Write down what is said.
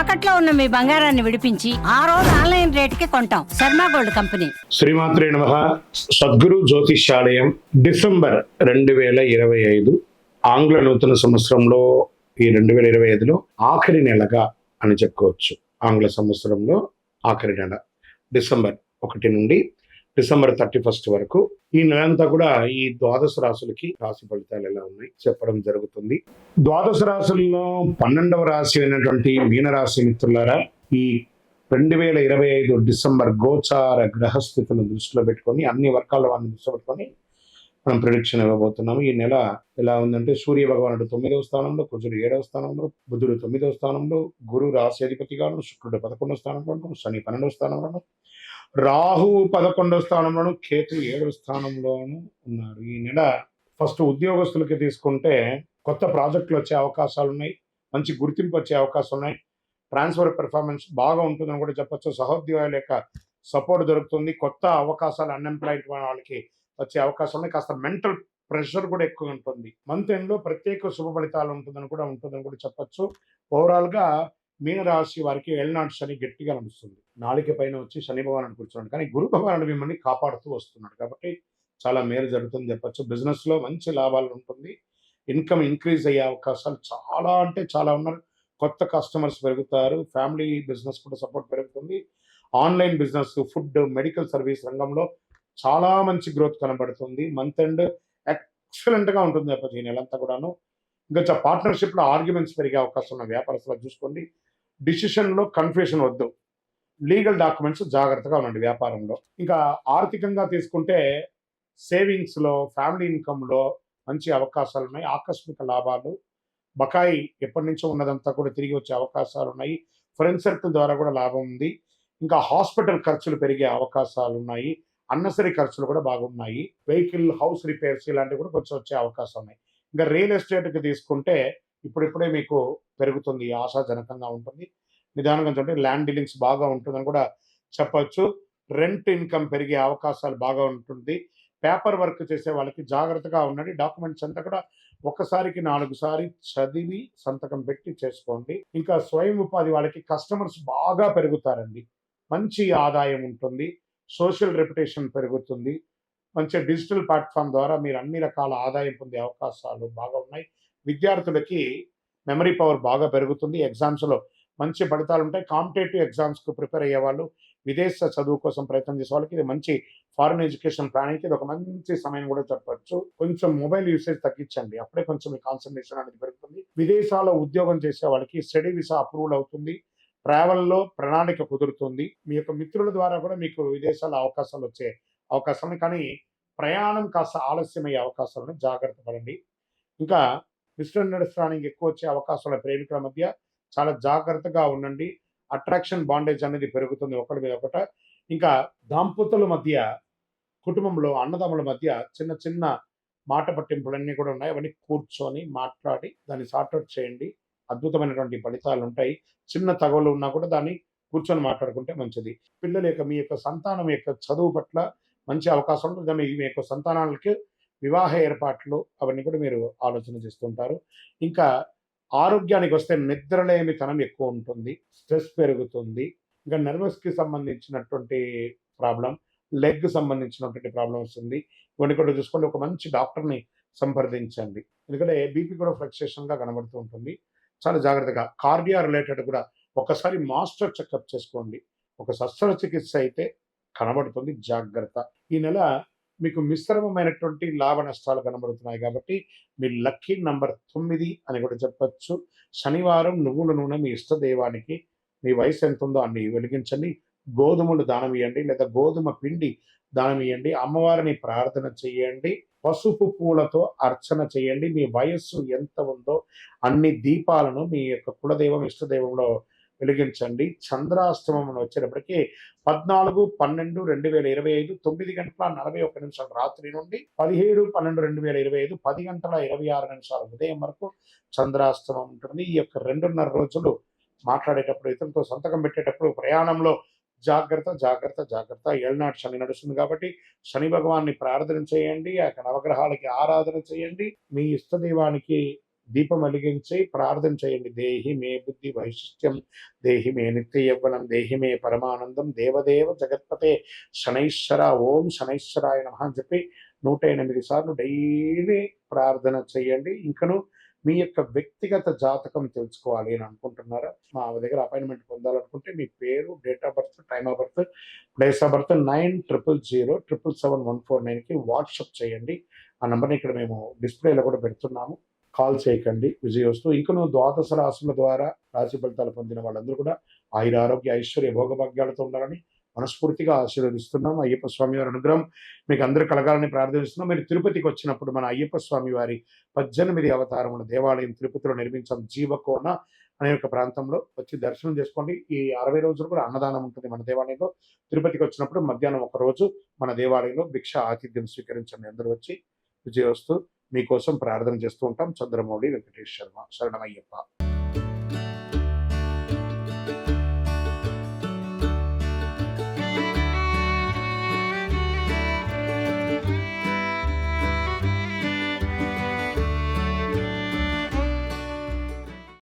తాకట్లో ఉన్న మీ బంగారాన్ని విడిపించి ఆ రోజు ఆన్లైన్ రేటుకి కొంటాం. Sharma gold company. శ్రీమాత్రే నమ. సద్గురు జ్యోతిష్యాలయం డిసెంబర్ రెండు వేల ఇరవై ఐదు ఆంగ్ల నూతన సంవత్సరంలో ఈ రెండు వేల ఇరవై ఐదులో ఆఖరి నెలగా అని చెప్పుకోవచ్చు. ఆంగ్ల సంవత్సరంలో ఆఖరి నెల డిసెంబర్ ఒకటి నుండి డిసెంబర్ థర్టీ ఫస్ట్ వరకు. ఈ నెలంతా కూడా ఈ ద్వాదశ రాశులకి రాశి ఫలితాలు ఎలా ఉన్నాయి చెప్పడం జరుగుతుంది. ద్వాదశ రాశుల్లో పన్నెండవ రాశి అయినటువంటి మీనరాశి మిత్రులారా ఈ రెండు వేల ఇరవై ఐదు డిసెంబర్ గోచార గ్రహస్థితులను దృష్టిలో పెట్టుకొని అన్ని వర్గాల వారిని దృష్టిలో పెట్టుకొని మనం ప్రొడిక్షన్ ఇవ్వబోతున్నాము. ఈ నెల ఎలా ఉందంటే సూర్య భగవానుడు తొమ్మిదవ స్థానంలో కుజుడు ఏడవ స్థానంలో బుధుడు తొమ్మిదవ స్థానంలో గురు రాశి అధిపతిగాను శుక్రుడు పదకొండవ స్థానంలోను శని పన్నెండవ స్థానంలోను రాహు పదకొండవ స్థానంలోను కేతు ఏడవ స్థానంలోను ఉన్నారు. ఈ నెల ఫస్ట్ ఉద్యోగస్తులకి తీసుకుంటే కొత్త ప్రాజెక్టులు వచ్చే అవకాశాలు ఉన్నాయి మంచి గుర్తింపు వచ్చే అవకాశాలు ఉన్నాయి. ట్రాన్స్ఫర్ పెర్ఫార్మెన్స్ బాగా ఉంటుందని కూడా చెప్పొచ్చు. సహోద్యోగాల యొక్క సపోర్ట్ దొరుకుతుంది. కొత్త అవకాశాలు అన్ఎంప్లాయిడ్ వాళ్ళకి వచ్చే అవకాశం ఉన్నాయి. కాస్త మెంటల్ ప్రెషర్ కూడా ఎక్కువ ఉంటుంది. మంత్ ఎండ్లో ప్రత్యేక శుభ ఫలితాలు ఉంటుందని కూడా ఉంటుందని కూడా చెప్పచ్చు. ఓవరాల్గా మీనరాశి వారికి ఎల్నాడు శని గట్టిగా నడుస్తుంది. నాలిక పైన వచ్చి శని భగవానుడు కూర్చున్నాడు. కానీ గురు భగవానుడు మిమ్మల్ని కాపాడుతూ వస్తున్నాడు. కాబట్టి చాలా మేలు జరుగుతుంది చెప్పచ్చు. బిజినెస్లో మంచి లాభాలు ఉంటుంది. ఇన్కమ్ ఇంక్రీజ్ అయ్యే అవకాశాలు చాలా అంటే చాలా ఉన్నారు. కొత్త కస్టమర్స్ పెరుగుతారు. ఫ్యామిలీ బిజినెస్ కూడా సపోర్ట్ పెరుగుతుంది. Online business food medical service రంగంలో చాలా మంచి గ్రోత్ కనబడుతుంది. మంత్ ఎండ్ ఎక్సలెంట్గా ఉంటుంది చెప్పచ్చు ఈ నెలంతా కూడాను. ఇంకా పార్ట్నర్షిప్లో ఆర్గ్యుమెంట్స్ పెరిగే అవకాశం ఉన్న వ్యాపారస్తులు చూసుకోండి. డిసిషన్లో కన్ఫ్యూషన్ వద్దు. లీగల్ డాక్యుమెంట్స్ జాగ్రత్తగా ఉండండి వ్యాపారంలో. ఇంకా ఆర్థికంగా తీసుకుంటే సేవింగ్స్లో ఫ్యామిలీ ఇన్కంలో మంచి అవకాశాలు ఉన్నాయి. ఆకస్మిక లాభాలు బకాయి ఎప్పటి నుంచో ఉన్నదంతా కూడా తిరిగి వచ్చే అవకాశాలు ఉన్నాయి. ఫ్రెండ్ సర్కిల్ ద్వారా కూడా లాభం ఉంది. ఇంకా హాస్పిటల్ ఖర్చులు పెరిగే అవకాశాలు ఉన్నాయి. అన్నసరి ఖర్చులు కూడా బాగున్నాయి. వెహికల్ హౌస్ రిపేర్స్ ఇలాంటివి కూడా కొంచెం వచ్చే అవకాశం ఉన్నాయి. ఇంకా రియల్ ఎస్టేట్కి తీసుకుంటే ఇప్పుడిప్పుడే మీకు పెరుగుతుంది ఆశాజనకంగా ఉంటుంది. నిదానంగా చూడండి ల్యాండ్ డీలింగ్స్ బాగా ఉంటుందని కూడా చెప్పచ్చు. రెంట్ ఇన్కమ్ పెరిగే అవకాశాలు బాగా ఉంటుంది. పేపర్ వర్క్ చేసే వాళ్ళకి జాగ్రత్తగా ఉండండి. డాక్యుమెంట్స్ అంతా కూడా ఒకసారికి నాలుగు సారి చదివి సంతకం పెట్టి చేసుకోండి. ఇంకా స్వయం ఉపాధి వాళ్ళకి కస్టమర్స్ బాగా పెరుగుతారండి. మంచి ఆదాయం ఉంటుంది. సోషల్ రెప్యుటేషన్ పెరుగుతుంది. మంచి డిజిటల్ ప్లాట్ఫామ్ ద్వారా మీరు అన్ని రకాల ఆదాయం పొందే అవకాశాలు బాగా ఉన్నాయి. విద్యార్థులకి మెమరీ పవర్ బాగా పెరుగుతుంది. ఎగ్జామ్స్లో మంచి ఫలితాలు ఉంటాయి. కాంపిటేటివ్ ఎగ్జామ్స్కి ప్రిపేర్ అయ్యే వాళ్ళు విదేశ చదువు కోసం ప్రయత్నం చేసే వాళ్ళకి ఇది మంచి ఫారెన్ ఎడ్యుకేషన్ ప్లానింగ్కి ఇది ఒక మంచి సమయం కూడా చెప్పచ్చు. కొంచెం మొబైల్ యూసేజ్ తగ్గించండి. అప్పుడే కొంచెం మీ కాన్సన్ట్రేషన్ అనేది పెరుగుతుంది. విదేశాల్లో ఉద్యోగం చేసే వాళ్ళకి స్టడీ వీసా అప్రూవల్ అవుతుంది. ట్రావెల్లో ప్రణాళిక కుదురుతుంది. మీ యొక్క మిత్రుల ద్వారా కూడా మీకు విదేశాల అవకాశాలు వచ్చే అవకాశం కానీ ప్రయాణం కాస్త ఆలస్యమయ్యే అవకాశాలను జాగ్రత్త పడండి. ఇంకా మిస్అండర్స్టాండింగ్ ఎక్కువ వచ్చే అవకాశాల ప్రేమికుల మధ్య చాలా జాగ్రత్తగా ఉండండి. అట్రాక్షన్ బాండేజ్ అనేది పెరుగుతుంది ఒకటి మీద ఒకట. ఇంకా దాంపతుల మధ్య కుటుంబంలో అన్నదమ్ముల మధ్య చిన్న చిన్న మాట పట్టింపులన్నీ కూడా ఉన్నాయి. అవన్నీ కూర్చొని మాట్లాడి దాన్ని సార్ట్అవుట్ చేయండి. అద్భుతమైనటువంటి ఫలితాలు ఉంటాయి. చిన్న తగవలు ఉన్నా కూడా దాన్ని కూర్చొని మాట్లాడుకుంటే మంచిది. పిల్లల యొక్క మీ యొక్క సంతానం యొక్క చదువు పట్ల మంచి అవకాశం ఉంటుంది మీ యొక్క సంతానాలకి వివాహ ఏర్పాట్లు అవన్నీ కూడా మీరు ఆలోచన చేస్తుంటారు. ఇంకా ఆరోగ్యానికి వస్తే నిద్రలేమితనం ఎక్కువ ఉంటుంది స్ట్రెస్ పెరుగుతుంది. ఇంకా నర్వస్కి సంబంధించినటువంటి ప్రాబ్లం లెగ్ సంబంధించినటువంటి ప్రాబ్లం వస్తుంది ఇవన్నీ కూడా చూసుకోండి ఒక మంచి డాక్టర్ని సంప్రదించండి. ఎందుకంటే బీపీ కూడా ఫ్లక్చుయేషన్గా కనబడుతూ ఉంటుంది. చాలా జాగ్రత్తగా కార్డియా రిలేటెడ్ కూడా ఒకసారి మాస్టర్ చెకప్ చేసుకోండి. ఒక శస్త్రచికిత్స అయితే కనబడుతుంది జాగ్రత్త. ఈ నెల మీకు మిశ్రమమైనటువంటి లాభ నష్టాలు కనబడుతున్నాయి కాబట్టి మీ లక్కీ నంబర్ తొమ్మిది అని కూడా చెప్పచ్చు. శనివారం నువ్వుల నూనె మీ ఇష్ట దైవానికి మీ వయసు ఎంత ఉందో అన్ని వెలిగించండి. గోధుమలు దానం ఇవ్వండి లేదా గోధుమ పిండి దానం ఇవ్వండి అమ్మవారిని ప్రార్థన చేయండి. పసుపు పూలతో అర్చన చేయండి. మీ వయస్సు ఎంత ఉందో అన్ని దీపాలను మీ యొక్క కులదైవం ఇష్టదైవంలో వెలిగించండి. చంద్రాస్తమం వచ్చేటప్పటికి పద్నాలుగు పన్నెండు రెండు వేల ఇరవై ఐదు తొమ్మిది గంటల నలభై ఒక్క నిమిషాల రాత్రి నుండి పదిహేడు పన్నెండు రెండు వేల ఇరవై ఐదు పది గంటల ఇరవై ఆరు నిమిషాల ఉదయం వరకు చంద్రాష్టమం ఉంటుంది. ఈ యొక్క రెండున్నర రోజులు మాట్లాడేటప్పుడు ఇతరులతో సంతకం పెట్టేటప్పుడు ప్రయాణంలో జాగ్రత్త జాగ్రత్త జాగ్రత్త. ఏళ్ళనాటి శని నడుస్తుంది కాబట్టి శని భగవాన్ని ప్రార్థన చేయండి. ఆ నవగ్రహాలకి ఆరాధన చేయండి. మీ ఇష్టదైవానికి దీపం అలిగించి ప్రార్థన చేయండి. దేహి మే బుద్ధి వైశిష్ట్యం దేహి మే నిత్య యవ్వనం దేహి మే పరమానందం దేవదేవ జగత్పతే శనైశ్వర ఓం శనైశ్వరాయ నమ అని చెప్పి నూట ఎనిమిది సార్లు డైలీ ప్రార్థన చేయండి. ఇంకను మీ యొక్క వ్యక్తిగత జాతకం తెలుసుకోవాలి అని అనుకుంటున్నారా? మా దగ్గర అపాయింట్మెంట్ పొందాలనుకుంటే మీ పేరు date of birth time of birth place of birth nine triple zero triple seven one four నైన్కి వాట్సప్ చేయండి. ఆ నెంబర్ని ఇక్కడ మేము డిస్ప్లేలో కూడా పెడుతున్నాము. కాల్ చేయకండి విజయవస్తు ఇంకనూ ద్వాదశ రాశుల ద్వారా రాశి ఫలితాలు పొందిన వాళ్ళందరూ కూడా ఆయుర ఆరోగ్య ఐశ్వర్య భోగభాగ్యాలతో ఉండాలని మనస్ఫూర్తిగా ఆశీర్వదిస్తున్నాం. అయ్యప్ప స్వామి వారి అనుగ్రహం మీకు అందరూ కలగాలని ప్రార్థిస్తున్నాం. మీరు తిరుపతికి వచ్చినప్పుడు మన అయ్యప్ప స్వామి వారి పద్దెనిమిది అవతారముల దేవాలయం తిరుపతిలో నిర్మించాం జీవకోన అనే ఒక ప్రాంతంలో వచ్చి దర్శనం చేసుకోండి. ఈ అరవై రోజులు కూడా అన్నదానం ఉంటుంది మన దేవాలయంలో. తిరుపతికి వచ్చినప్పుడు మధ్యాహ్నం ఒక రోజు మన దేవాలయంలో భిక్ష ఆతిథ్యం స్వీకరించండి. అందరూ వచ్చి విజయవస్తు మీకోసం ప్రార్థన చేస్తూ ఉంటాం. చంద్రమౌళి వెంకటేష్ శర్మ శరణమయ్యప్ప.